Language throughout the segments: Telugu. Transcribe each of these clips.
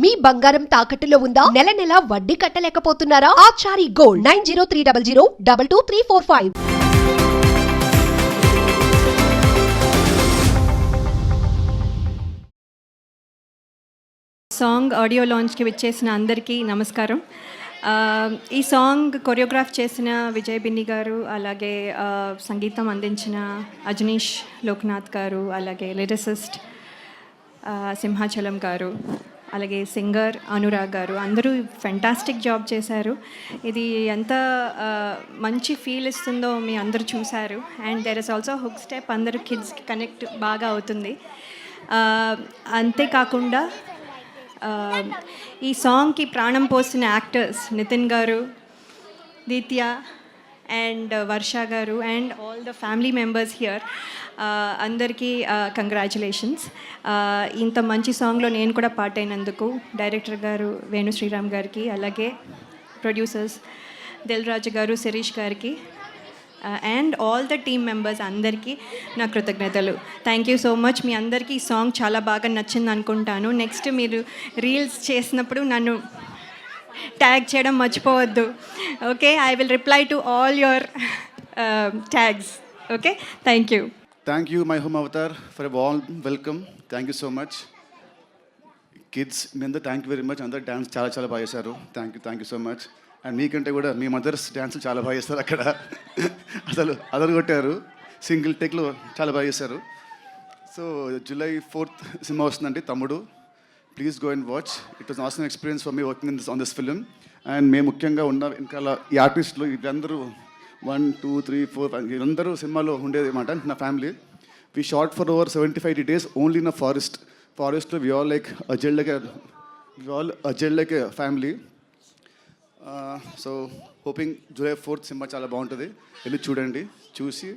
మీ బంగారం తాకట్టులో ఉందా? నెల నెల వడ్డీ కట్టలేకపోతున్నారా? Achari gold nine zero three double zero double two three four five. Song audio లాంచ్కి విచ్చేసిన అందరికీ నమస్కారం. ఈ సాంగ్ కొరియోగ్రాఫ్ చేసిన విజయ్ బిన్ని గారు అలాగే సంగీతం అందించిన అజనీష్ లోక్నాథ్ గారు అలాగే లిరిసిస్ట్ సింహాచలం గారు అలాగే సింగర్ అనురాగ్ గారు అందరూ ఫెంటాస్టిక్ జాబ్ చేశారు. ఇది ఎంత మంచి ఫీల్ ఇస్తుందో మీ అందరూ చూశారు. And there is also hook step అందరూ కిడ్స్కి కనెక్ట్ బాగా అవుతుంది. అంతేకాకుండా ఈ సాంగ్కి ప్రాణం పోసిన యాక్టర్స్ నితిన్ గారు దీత్య and Varsha garu and all the family members here అందరికీ uh, కంగ్రాచులేషన్స్ uh, ఇంత మంచి సాంగ్లో నేను కూడా పార్ట్ అయినందుకు డైరెక్టర్ గారు వేణు శ్రీరామ్ గారికి అలాగే ప్రొడ్యూసర్స్ దిల్ రాజు గారు శిరీష్ గారికి and all the team members అందరికీ నా కృతజ్ఞతలు. థ్యాంక్ యూ సో మచ్ మీ అందరికీ ఈ సాంగ్ చాలా బాగా నచ్చింది అనుకుంటాను నెక్స్ట్ మీరు రీల్స్ చేసినప్పుడు నన్ను ట్యాగ్ చేయడం మర్చిపోవద్దు. Okay I will reply to all your tags okay thank you thank you my home avatar for wall welcome thank you so much kids మీ అందరూ థ్యాంక్ యూ వెరీ మచ్ అందరు డ్యాన్స్ చాలా చాలా బాగా చేశారు. Thank you thank you so much and మీకంటే కూడా మీ మదర్స్ డ్యాన్స్ చాలా బాగా చేస్తారు అక్కడ. అసలు అదరు కొట్టారు. సింగిల్ టేక్లో చాలా బాగా చేశారు. సో జూలై ఫోర్త్ సినిమా వస్తుందండి తమ్ముడు. Please go and watch it was awesome experience for me working in this on this film and మేము ముఖ్యంగా ఉన్న వెనకాల ఈ ఆర్టిస్టులు వీళ్ళందరూ వన్ టూ త్రీ ఫోర్ వీళ్ళందరూ సినిమాలో ఉండేది అనమాట నా family. We shot for over seventy five days only in a forest ఫారెస్ట్లో we all like a gel like we all a gel like family so hoping July fourth cinema చాలా బాగుంటుంది. వెళ్ళి చూడండి చూసి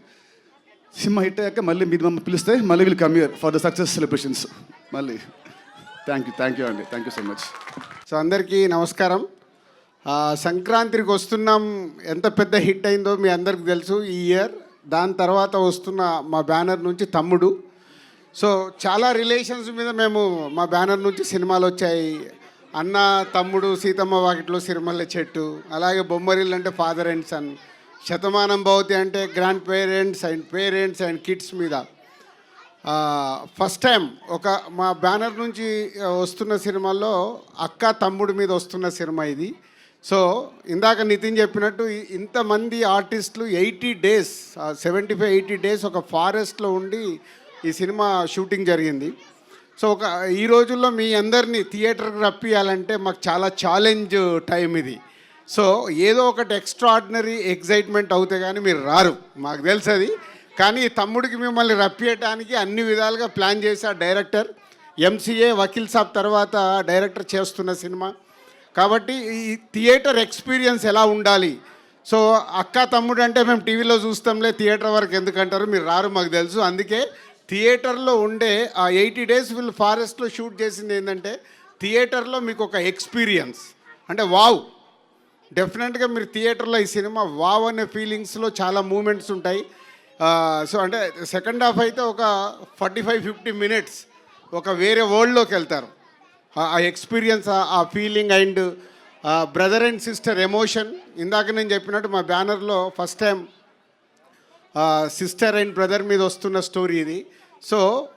సినిమా హిట్ అయ్యాక మళ్ళీ మీరు మమ్మల్ని పిలిస్తే మళ్ళీ వీళ్ళు come here for the success celebrations మళ్ళీ. థ్యాంక్ యూ థ్యాంక్ యూ అండి thank you so much so అందరికీ నమస్కారం. సంక్రాంతికి వస్తున్నాం. ఎంత పెద్ద హిట్ అయిందో మీ అందరికి తెలుసు ఈ ఇయర్ దాని తర్వాత వస్తున్న మా బ్యానర్ నుంచి తమ్ముడు. సో చాలా రిలేషన్స్ మీద మేము మా బ్యానర్ నుంచి సినిమాలు వచ్చాయి. అన్న తమ్ముడు సీతమ్మ వాకిట్లో సిరిమల్ల చెట్టు అలాగే బొమ్మరిల్లు అంటే father and sun Shatamanam Bhavati అంటే grand parents and parents and kids మీద. ఫస్ట్ టైం ఒక మా బ్యానర్ నుంచి వస్తున్న సినిమాల్లో అక్క తమ్ముడు మీద వస్తున్న సినిమా ఇది. సో ఇందాక నితిన్ చెప్పినట్టు ఇంతమంది ఆర్టిస్టులు eighty days seventy five eighty days ఒక ఫారెస్ట్లో ఉండి ఈ సినిమా షూటింగ్ జరిగింది. సో ఒక ఈ రోజుల్లో మీ అందరినీ థియేటర్కి రప్పియాలంటే మాకు చాలా ఛాలెంజ్ టైం ఇది. సో ఏదో ఒకటి ఎక్స్ట్రాడినరీ ఎగ్జైట్మెంట్ అవుతే కానీ మీరు రారు. మాకు తెలుసు అది కానీ తమ్ముడికి మిమ్మల్ని రప్పియటానికి అన్ని విధాలుగా ప్లాన్ చేసి ఆ డైరెక్టర్ ఎంసీఏ వకీల్ సాబ్ తర్వాత డైరెక్టర్ చేస్తున్న సినిమా. కాబట్టి ఈ థియేటర్ ఎక్స్పీరియన్స్ ఎలా ఉండాలి? సో అక్క తమ్ముడు అంటే మేము టీవీలో చూస్తాంలే థియేటర్ వరకు ఎందుకంటారు? మీరు రారు మాకు తెలుసు. అందుకే థియేటర్లో ఉండే ఆ ఎయిటీ డేస్ వీళ్ళు ఫారెస్ట్లో షూట్ చేసింది ఏంటంటే థియేటర్లో మీకు ఒక ఎక్స్పీరియన్స్. అంటే వావ్. డెఫినెట్గా మీరు థియేటర్లో ఈ సినిమా వావ్ అనే ఫీలింగ్స్లో చాలా మూమెంట్స్ ఉంటాయి. సో అంటే సెకండ్ హాఫ్ అయితే ఒక ఫార్టీ ఫైవ్ ఫిఫ్టీ మినిట్స్ ఒక వేరే వరల్డ్లోకి వెళ్తారు. ఆ- ఎక్స్పీరియన్స్ ఆ feeling and brother and sister emotion ఇందాక నేను చెప్పినట్టు మా బ్యానర్లో first time sister and brother మీద వస్తున్న స్టోరీ ఇది. సో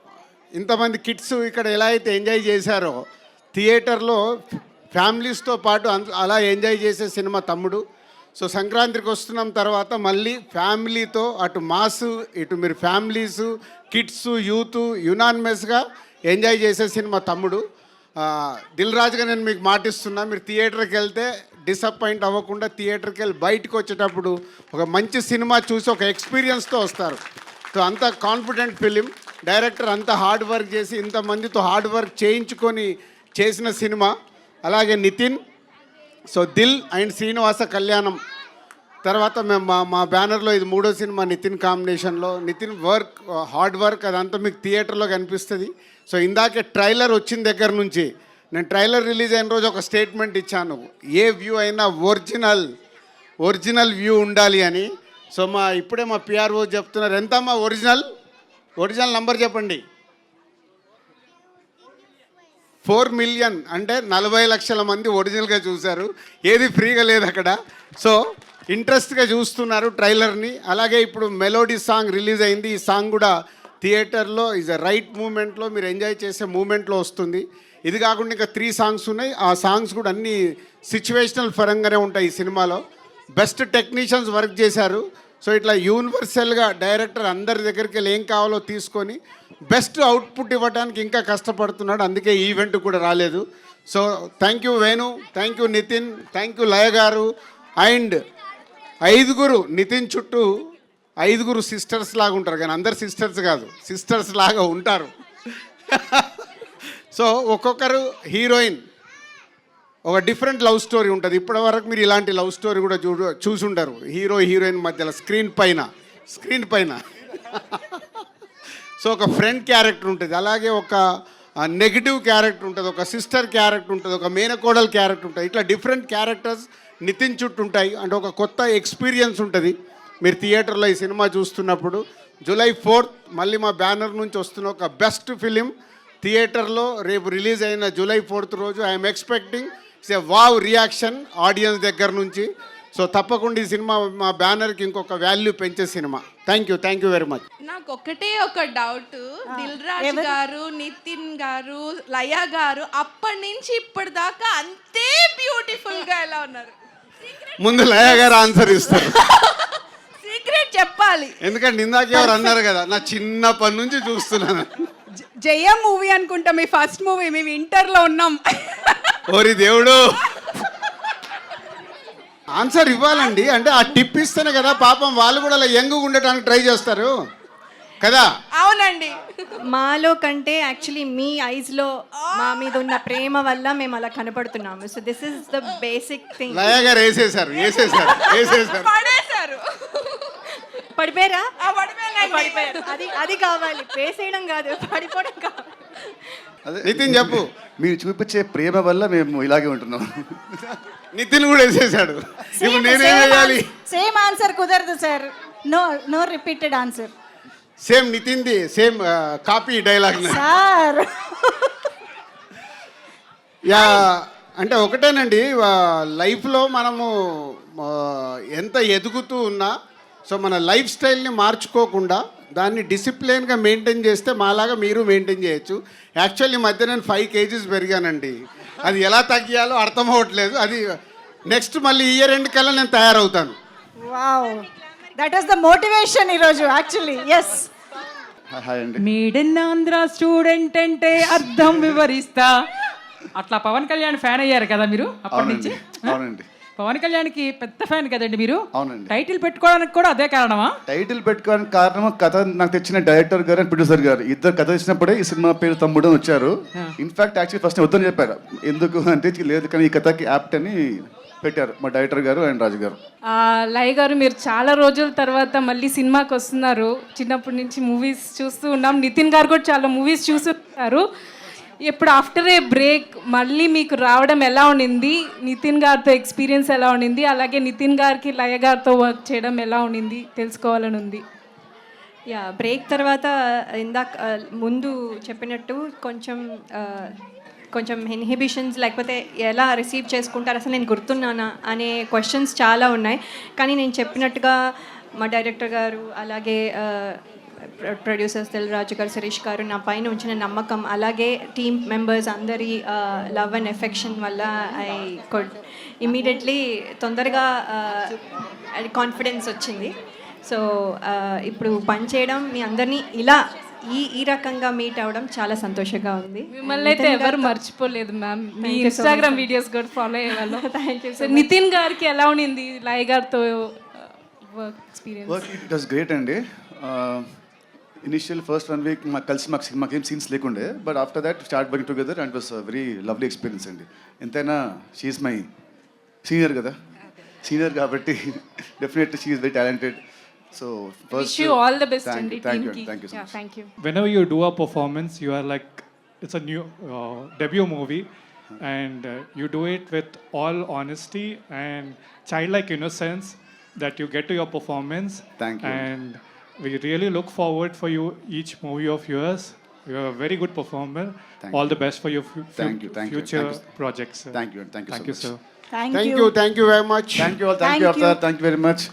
ఇంతమంది కిడ్స్ ఇక్కడ ఎలా అయితే ఎంజాయ్ చేశారో థియేటర్లో ఫ్యామిలీస్తో పాటు అలా ఎంజాయ్ చేసే సినిమా తమ్ముడు. సో సంక్రాంతికి వస్తున్నాం తర్వాత మళ్ళీ ఫ్యామిలీతో అటు మాస్ ఇటు మీరు ఫ్యామిలీస్ కిడ్స్ యూత్ యునానిమస్గా ఎంజాయ్ చేసే సినిమా తమ్ముడు. దిల్ రాజుగా నేను మీకు మాటిస్తున్నా మీరు థియేటర్కి వెళ్తే డిసప్పాయింట్ అవ్వకుండా థియేటర్కి వెళ్ళి బయటకు వచ్చేటప్పుడు ఒక మంచి సినిమా చూసి ఒక ఎక్స్పీరియన్స్తో వస్తారు. సో అంత కాన్ఫిడెంట్ ఫిలిం. డైరెక్టర్ అంత హార్డ్ వర్క్ చేసి ఇంతమందితో హార్డ్ వర్క్ చేయించుకొని చేసిన సినిమా. అలాగే నితిన్ సో దిల్ అండ్ శ్రీనివాస కళ్యాణం. తర్వాత మేము మా మా బ్యానర్లో ఇది మూడో సినిమా నితిన్ కాంబినేషన్లో. నితిన్ వర్క్ హార్డ్ వర్క్ అదంతా మీకు థియేటర్లో కనిపిస్తుంది. సో ఇందాకే ట్రైలర్ వచ్చిన దగ్గర నుంచి నేను ట్రైలర్ రిలీజ్ అయిన రోజు ఒక స్టేట్మెంట్ ఇచ్చాను. ఏ వ్యూ అయినా ఒరిజినల్ ఒరిజినల్ వ్యూ ఉండాలి అని. సో మా ఇప్పుడే మా పిఆర్ఓ చెప్తున్నారు. ఎంత మా ఒరిజినల్? ఒరిజినల్ నంబర్ చెప్పండి. ఫోర్ మిలియన్ అంటే నలభై లక్షల మంది ఒరిజినల్గా చూశారు. ఏది ఫ్రీగా లేదు అక్కడ. సో ఇంట్రెస్ట్గా చూస్తున్నారు ట్రైలర్ని. అలాగే ఇప్పుడు మెలోడీ సాంగ్ రిలీజ్ అయింది. ఈ సాంగ్ కూడా థియేటర్లో ఈజ్ అ రైట్ మూమెంట్లో మీరు ఎంజాయ్ చేసే మూమెంట్లో వస్తుంది. ఇది కాకుండా ఇంకా త్రీ సాంగ్స్ ఉన్నాయి. ఆ సాంగ్స్ కూడా అన్ని సిచ్యువేషనల్ పరంగానే ఉంటాయి ఈ సినిమాలో. బెస్ట్ టెక్నీషియన్స్ వర్క్ చేశారు. సో ఇట్లా యూనివర్సల్గా డైరెక్టర్ అందరి దగ్గరికి వెళ్ళి ఏం కావాలో తీసుకొని బెస్ట్ అవుట్పుట్ ఇవ్వడానికి ఇంకా కష్టపడుతున్నాడు అందుకే ఈవెంట్ కూడా రాలేదు. So thank you Venu thank you Nitin thank you Laya garu and ఐదుగురు నితిన్ చుట్టూ ఐదుగురు సిస్టర్స్ లాగా ఉంటారు కానీ అందరు సిస్టర్స్ కాదు సిస్టర్స్ లాగా ఉంటారు. సో ఒక్కొక్కరు హీరోయిన్ ఒక డిఫరెంట్ లవ్ స్టోరీ ఉంటుంది. ఇప్పటి వరకు మీరు ఇలాంటి లవ్ స్టోరీ కూడా చూ చూసుంటారు హీరో హీరోయిన్ మధ్యలో స్క్రీన్ పైన స్క్రీన్ పైన. సో ఒక ఫ్రెండ్ క్యారెక్టర్ ఉంటుంది. అలాగే ఒక నెగిటివ్ క్యారెక్టర్ ఉంటుంది. ఒక సిస్టర్ క్యారెక్టర్ ఉంటుంది. ఒక మేనకోడల్ క్యారెక్టర్ ఉంటుంది. ఇట్లా డిఫరెంట్ క్యారెక్టర్స్ నితిన్ చుట్టూ ఉంటాయి. అంటే ఒక కొత్త ఎక్స్పీరియన్స్ ఉంటుంది. మీరు థియేటర్లో ఈ సినిమా చూస్తున్నప్పుడు జూలై ఫోర్త్ మళ్ళీ మా బ్యానర్ నుంచి వస్తున్న ఒక బెస్ట్ ఫిలిం థియేటర్లో రేపు రిలీజ్ అయిన జూలై ఫోర్త్ రోజు I'm expecting it's a wow reaction audience దగ్గర నుంచి. సో తప్పకుండా ఈ సినిమా మా బ్యానర్కి ఇంకొక వాల్యూ పెంచే cinema. Thank you thank you very much నాకు ఒకటే ఒక డౌట్ దిల్ రాజు గారు నితిన్ గారు లయ గారు అప్పటి నుంచి ఇప్పటిదాకా అంతే బ్యూటిఫుల్గా ఎలా ఉన్నారు? ముందు లయ గారు ఆన్సర్ ఇస్తారు. సీక్రెట్ చెప్పాలి. ఎందుకంటే ఇందాక ఎవరు అన్నారు కదా నా చిన్నప్పటి నుంచి చూస్తున్నాను. జయం మూవీ అనుకుంటా మీ ఫస్ట్ మూవీ మేము ఇంటర్లో ఉన్నాం. ఓరి దేవుడు. ఆన్సర్ ఇవ్వాలండి. అంటే ఆ టిప్ ఇస్తేనే కదా పాపం వాళ్ళు కూడా అలా యంగ్ ఉండటానికి ట్రై చేస్తారు. కదా? అవునండి. మాలో కంటే యాక్చువల్లీ మీ ఐస్లో మా మీద ఉన్న ప్రేమ వల్ల మేము అలా కనపడుతున్నాము. So this is the basic thing Laya garu వేసేసారు వేసేసారు వేసేసారు. పడేశారు. పడిపోయారా. పడిపోయారు. అది అది కావాలి. వేసేయడం కాదు పడిపోవడం కావాలి. నితిన్ చెప్పు. మీరు చూపించే ప్రేమ వల్ల మేము ఇలాగే ఉంటున్నాం. నితిన్ కూడా వేసేసాడు ఇప్పుడు నేనేం చేయాలి? సేమ్ ఆన్సర్ కుదరదు sir no no repeated answer same నితిన్ది same copy dialogue sir yeah అంటే ఒకటేనండి లైఫ్లో మనము ఎంత ఎదుగుతూ ఉన్నా సో మన లైఫ్ స్టైల్ని మార్చుకోకుండా దాన్ని డిసిప్లిన్గా మెయింటైన్ చేస్తే మాలాగా మీరు మెయింటైన్ చేయొచ్చు. యాక్చువల్లీ ఈ మధ్య నేను ఫైవ్ కేజీస్ పెరిగానండి. అది ఎలా తగ్గియాలో అర్థం అవ్వట్లేదు. అది నెక్స్ట్ మళ్ళీ ఇయర్ ఎండ్ కల్లా నేను తయారవుతాను. Wow. That is the motivation ఈరోజు actually yes madam Andhra student అంటే అర్థం వివరిస్తా. అట్లా పవన్ కళ్యాణ్ ఫ్యాన్ అయ్యారు కదా మీరు అప్పటి నుంచి? అవునండి. పవన్ కళ్యాణ్కి పెద్ద ఫ్యాన్ కదండి మీరు. అవునండి. టైటిల్ పెట్టుకోవడానికి కూడా అదే కారణమా? టైటిల్ పెట్టుకోవడానికి కారణం కథ నాకు తెచ్చిన డైరెక్టర్ గారు అండ్ ప్రొడ్యూసర్ గారు. ఇద్దరు కథ తెచ్చినప్పుడే ఈ సినిమా పేరు తమ్ముడు వచ్చారు. ఇన్ఫాక్ట్ యాక్చువల్లీ ఫస్ట్ వద్దని చెప్పారు. ఎందుకు అంటే లేదు కానీ ఈ కథకి యాప్ట్ అని పెట్టారు మా డైరెక్టర్ గారు అండ్ రాజు గారు. ఆ, లయ గారు మీరు చాలా రోజుల తర్వాత మళ్ళీ సినిమాకి వస్తున్నారు. చిన్నప్పటి నుంచి మూవీస్ చూస్తూ ఉన్నాం. నితిన్ గారు కూడా చాలా మూవీస్ చూస్తున్నారు ఇప్పుడు ఆఫ్టర్ ఏ బ్రేక్ మళ్ళీ మీకు రావడం ఎలా ఉండింది? నితిన్ గారితో ఎక్స్పీరియన్స్ ఎలా ఉండింది? అలాగే నితిన్ గారికి లయ గారితో వర్క్ చేయడం ఎలా ఉండింది? తెలుసుకోవాలని ఉంది. యా బ్రేక్ తర్వాత ఇందాక ముందు చెప్పినట్టు కొంచెం కొంచెం ఇన్హిబిషన్స్ లేకపోతే ఎలా రిసీవ్ చేసుకుంటారు అసలు నేను గుర్తున్నానా అనే క్వశ్చన్స్ చాలా ఉన్నాయి. కానీ నేను చెప్పినట్టుగా మా డైరెక్టర్ గారు అలాగే ప్రొడ్యూసర్స్ రాజు గారు శిరీష్ గారు నా పైన ఉంచిన నమ్మకం అలాగే టీమ్ మెంబర్స్ అందరి లవ్ అండ్ ఎఫెక్షన్ వల్ల ఐ కొడ్ ఇమీడియట్లీ తొందరగా కాన్ఫిడెన్స్ వచ్చింది. సో ఇప్పుడు పని చేయడం మీ అందరినీ ఇలా ఈ ఈ రకంగా మీట్ అవ్వడం చాలా సంతోషంగా ఉంది. మిమ్మల్ని అయితే ఎవరు మర్చిపోలేదు మ్యామ్. మీ ఇన్స్టాగ్రామ్ వీడియోస్ కూడా ఫాలో అయ్యేవాళ్ళం థ్యాంక్ యూ సో నితిన్ గారికి ఎలా ఉండింది లయ గారితో work experience work it was great అండి. ఇనిషియల్ ఫస్ట్ వన్ వీక్ మాకు కలిసి మాకు మాకు ఏం సీన్స్ లేకుండే but after that start working together and was very lovely experience అండి ఎంతైనా షీఈస్ మై సీనియర్ కదా సీనియర్ కాబట్టి definitely she is very talented so wish you all the best అండి థ్యాంక్ యూ టీమ్కి thank you so much thank you whenever you do a performance, you are like, it's a new uh, debut movie, and uh, you do it with all honesty and childlike innocence that you get to your performance. Thank you. And We really look forward for you each movie of yours. You're a very good performer. Thank All you. the best for your fu- Thank you, thank you, future thank you. projects. Sir. Thank you, and thank you Thank so you, much. sir. Thank, Thank you. you, thank you very much. Thank you all, thank, Thank you, you. Avatar, thank you very much.